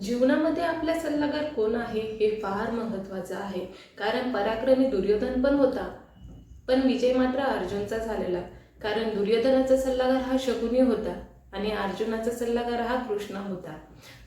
जीवनामध्ये आपला सल्लागार कोण आहे हे फार महत्त्वाचं आहे. कारण पराक्रमी दुर्योधन पण होता. पण विजय मात्र अर्जुनचा झालेला. कारण दुर्योधनाचा सल्लागार हा शकुनी होता आणि अर्जुनाचा सल्लागार हा कृष्ण होता.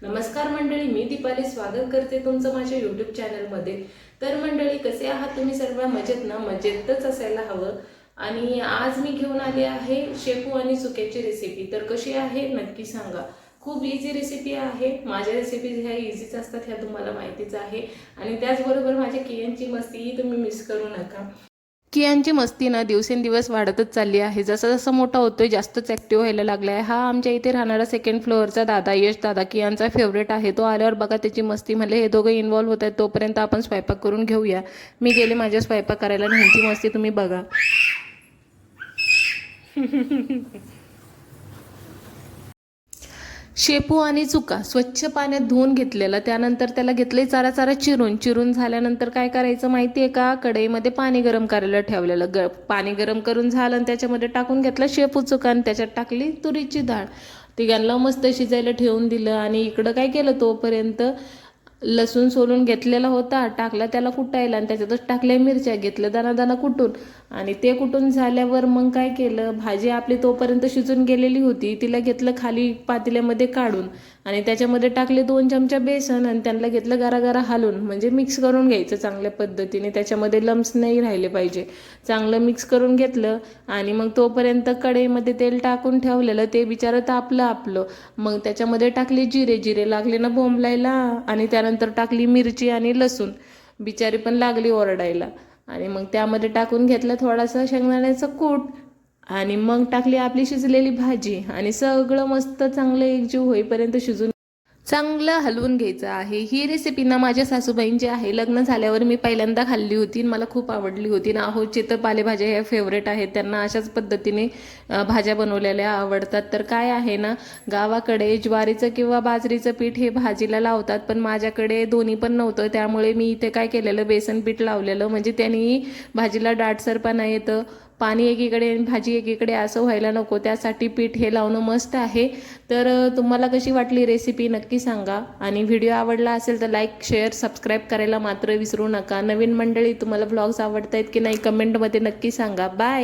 नमस्कार मंडळी मी दीपाली स्वागत करते तुमचं माझ्या यूट्यूब चॅनलमध्ये. तर मंडळी कसे आहात तुम्ही सर्व? मजेत ना? मजेतच असायला हवं. आणि आज मी घेऊन आले आहे शेपू आणि चुक्याची रेसिपी तर कशी आहे? नक्की सांगा. खूप इझी रेसिपी आहे. माझ्या रेसिपीज ह्या इझीच असतात ह्या तुम्हाला माहितीच आहे. आणि त्याचबरोबर माझ्या कियांची मस्तीही तुम्ही मिस करू नका. कियांची मस्ती ना दिवसेंदिवस वाढतच चालली आहे. जसं जसं मोठा होतोय जास्तच ॲक्टिव्ह व्हायला लागला आहे हा आमच्या इथे राहणारा सेकंड फ्लोअरचा दादा यश दादा कियांचा फेवरेट आहे. तो आल्यावर बघा त्याची मस्ती म्हणजे हे दोघं इन्व्हॉल्व्ह होत आहेत. तोपर्यंत आपण स्वयंपाक करून घेऊया. मी गेले माझ्या स्वयंपाक करायला आणि ह्यांची मस्ती तुम्ही बघा. शेपू आणि चुका स्वच्छ पाण्यात धुवून घेतलेलं त्यानंतर त्याला घेतले चारा चारा चिरून. चिरून झाल्यानंतर काय करायचं माहिती आहे का? कढईमध्ये पाणी गरम करायला ठेवलेलं. ग पाणी गरम करून झालं आणि त्याच्यामध्ये टाकून घेतलं शेपू चुका आणि त्याच्यात टाकली तुरीची डाळ. तिघांना मस्त शिजायला ठेवून दिलं आणि इकडं काय केलं तोपर्यंत लसूण सोलून घेतलेला होता टाकला त्याला कुटायला आणि त्याच्यातच टाकल्या मिरच्या घेतलं दाना दाना कुटून. आणि ते कुटून झाल्यावर मग काय केलं? भाजी आपली तोपर्यंत शिजून गेलेली होती तिला घेतलं खाली पातेल्यामध्ये काढून. आणि त्याच्यामध्ये टाकले दोन चमचा बेसन आणि त्यांना घेतलं गारा गारा हालून. म्हणजे मिक्स करून घ्यायचं चांगल्या पद्धतीने. त्याच्यामध्ये लम्स नाही राहिले पाहिजे. चांगलं मिक्स करून घेतलं आणि मग तोपर्यंत कढईमध्ये तेल टाकून ठेवलेलं ते बिचारं तापलं आपलं. मग त्याच्यामध्ये टाकले जिरे. जिरे लागले ना बोंबलायला आणि त्यानंतर टाकली मिरची आणि लसूण. बिचारी पण लागली ओरडायला. आणि मग त्यामध्ये टाकून घेतलं थोडासा शेंगदाण्याचं कूट. आणि मग टाकली आपली शिजलेली भाजी आणि सगळं मस्त चांगलं एकजीव होईपर्यंत शिजून चांगलं हलवून घ्यायचं आहे. ही रेसिपी ना माझ्या सासूबाईंची आहे. लग्न झाल्यावर मी पहिल्यांदा खाल्ली होती मला खूप आवडली होती. ना आहोचे तर पालेभाज्या ह्या फेवरेट आहेत. त्यांना अशाच पद्धतीने भाज्या बनवलेल्या आवडतात. तर काय आहे ना गावाकडे ज्वारीचं किंवा बाजरीचं पीठ हे भाजीला लावतात पण माझ्याकडे दोन्ही पण नव्हतं. त्यामुळे मी इथे काय केलेलं बेसन पीठ लावलेलं. म्हणजे त्यांनी भाजीला डाटसरपणा येतं पाणी एकीकडे आणि भाजी एकीकडे असं व्हायला नको त्यासाठी पीठ हे लावणं मस्त आहे. तर तुम्हाला कशी वाटली रेसिपी नक्की सांगा. आणि व्हिडिओ आवडला असेल तर लाईक शेअर सबस्क्राईब करायला मात्र विसरू नका. नवीन मंडळी तुम्हाला ब्लॉग्स आवडत आहेत की नाही कमेंटमध्ये नक्की सांगा. बाय